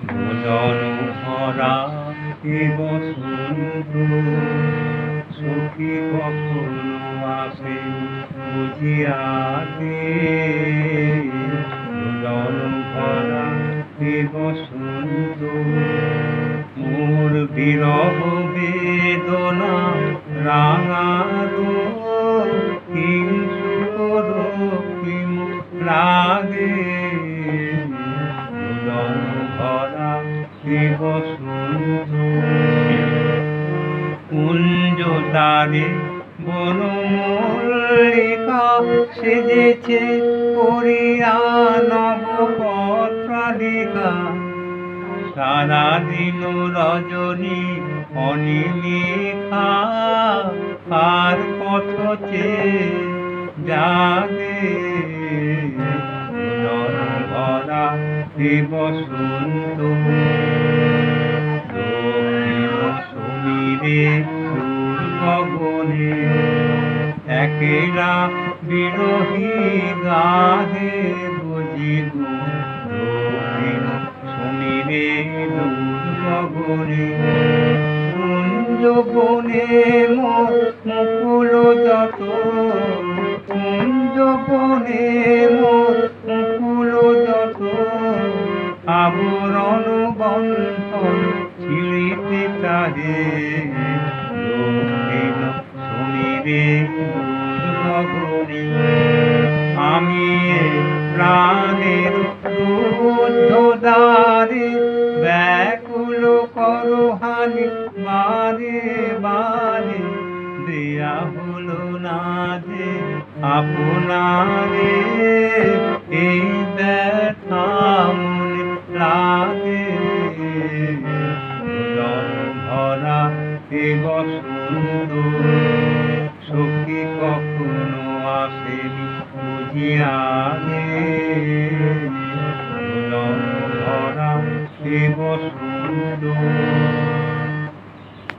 ভোজন ভরা এ বসন্ত সখী কখনো আসে বুঝিয়াতে ভোজন ভরা এ বসন্ত মোর বিরহ বেদনা রাঙালো হিংসুক লাগে ভরা বসন্ত কুঞ্জ তারে বনমল্লিকা সেজেছে করিয়া নবপত্রালিকা। সারাদিন রজনী অনিমিখা আর পথ চেয়ে জাগে ভরা এ দূর গগনে একেরা বিরোহী গাহে বুঝি সমীরে দূর গগনে কুঞ্জ বনে মোর মুকুল যত। কুঞ্জ বনে মোর মুকুল যত। আবরণ বন্ধন ছিঁড়িতে চাহে দক্ষিণ সমীরে আমি প্রাণের রুদ্ধদ্বারে ব্যাকুল করহানি বারে বারে। দেয়া হলো না যে আপনারে, এই ব্যথা মনে লাগে ভরা এ বসন্ত সখী কখনো আসেনি উদর ভরা এ বসন্ত